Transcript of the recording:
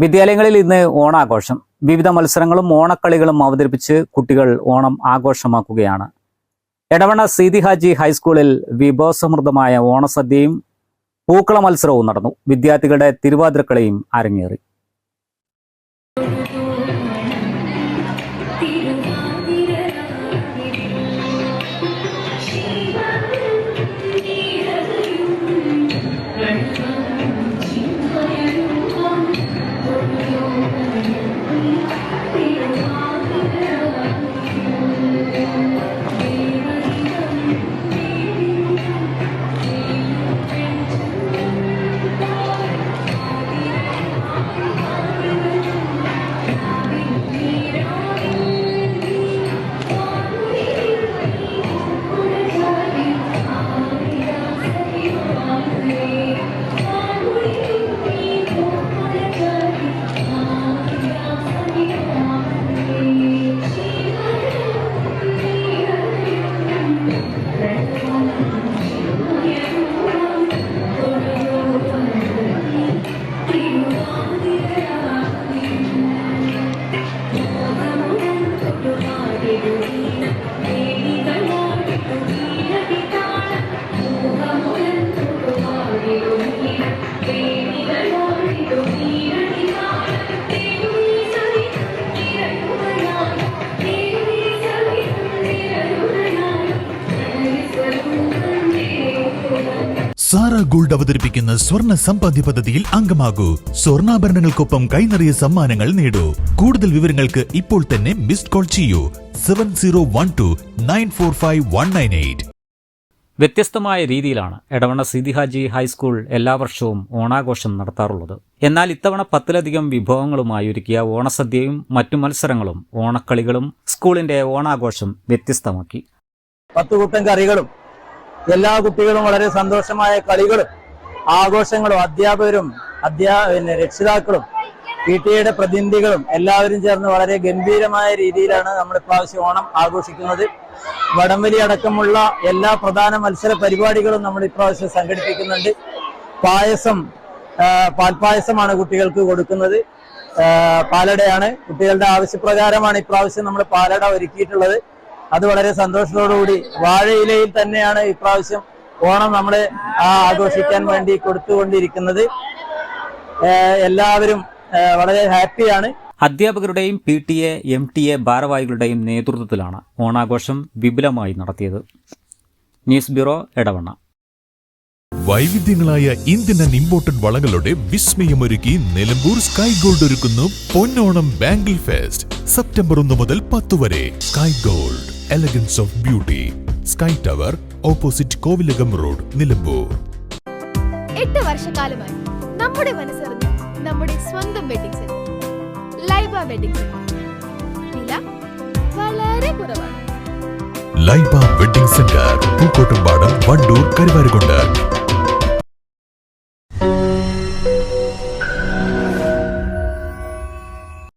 വിദ്യാലയങ്ങളിൽ ഇന്ന് ഓണാഘോഷം. വിവിധ മത്സരങ്ങളും ഓണക്കളികളും അവതരിപ്പിച്ച് കുട്ടികൾ ഓണം ആഘോഷമാക്കുകയാണ്. എടവണ സീതി ഹാജി ഹൈസ്കൂളിൽ വിഭവസമൃദ്ധമായ ഓണസദ്യയും പൂക്കള മത്സരവും നടന്നു. വിദ്യാർത്ഥികളുടെ തിരുവാതിരക്കളിയും അരങ്ങേറി. സാറ ഗോൾഡ് അവതരിപ്പിക്കുന്ന സ്വർണ സമ്പാദ്യ പദ്ധതിയിൽ അംഗമാകൂ. സ്വർണാഭരണങ്ങൾക്കൊപ്പം കൈനിറിയ സമ്മാനങ്ങൾ നേടൂ. കൂടുതൽ വിവരങ്ങൾക്ക് ഇപ്പോൾ തന്നെ മിസ്ഡ് കോൾ ചെയ്യൂ. Seven zero one two nine four five one nine eight. വ്യത്യസ്തമായ രീതിയിലാണ് എടവണ സീതി ഹാജി ഹൈസ്കൂൾ എല്ലാ വർഷവും ഓണാഘോഷം നടത്താറുള്ളത്. എന്നാൽ ഇത്തവണ പത്തിലധികം വിഭവങ്ങളുമായി ഒരുക്കിയ ഓണസദ്യയും മറ്റു മത്സരങ്ങളും ഓണക്കളികളും സ്കൂളിന്റെ ഓണാഘോഷം വ്യത്യസ്തമാക്കി. പത്ത് കൂട്ടം കറികളും എല്ലാ കുട്ടികളും വളരെ സന്തോഷമായ കളികളും ആഘോഷങ്ങളും അധ്യാപകരും അധ്യാ പിന്നെ രക്ഷിതാക്കളും പി ടി എയുടെ പ്രതിനിധികളും എല്ലാവരും ചേർന്ന് വളരെ ഗംഭീരമായ രീതിയിലാണ് നമ്മൾ ഇപ്രാവശ്യം ഓണം ആഘോഷിക്കുന്നത്. വടംവലി അടക്കമുള്ള എല്ലാ പ്രധാന മത്സര പരിപാടികളും നമ്മൾ ഇപ്രാവശ്യം സംഘടിപ്പിക്കുന്നുണ്ട്. പായസം പാൽപായസമാണ് കുട്ടികൾക്ക് കൊടുക്കുന്നത്. പാലടയാണ്. കുട്ടികളുടെ ആവശ്യപ്രകാരമാണ് ഇപ്രാവശ്യം നമ്മൾ പാലട ഒരുക്കിയിട്ടുള്ളത്. അത് വളരെ സന്തോഷത്തോടുകൂടി വാഴയിലയിൽ തന്നെയാണ് ഇപ്രാവശ്യം ഓണം നമ്മൾ ആഘോഷിക്കാൻ വേണ്ടി കൊടുത്തുകൊണ്ടിരിക്കുന്നത്. എല്ലാവരും വളരെ ഹാപ്പിയാണ്. അധ്യാപകരുടെയും P T A M T A ഭാരവാഹികളുടെയും നേതൃത്വത്തിലാണ് ഓണാഘോഷം വിപുലമായി നടത്തിയത്. News bureau Edavanna. വൈവിധ്യങ്ങളായ Indian and imported വളകളുടെ വിസ്മയമൊരുക്കി നിലമ്പൂർ സ്കൈ ഗോൾഡ് ഒരുക്കുന്നു പൊന്നോണം ബാംഗിൾ ഫെസ്റ്റ്. സെപ്റ്റംബർ ഒന്ന് മുതൽ പത്ത് വരെ sky gold. Elegance of beauty sky tower opposite Kovilakam road Nilambur എട്ട് വർഷക്കാലമായി നമ്മുടെ മനസ്സറിഞ്ഞ് നമ്മുടെ സ്വന്തം wedding centre Laiba wedding centre വില വളരെ കുറവാണ്. Laiba wedding centre Pookkottumpadam Wandoor Karuvarakundu.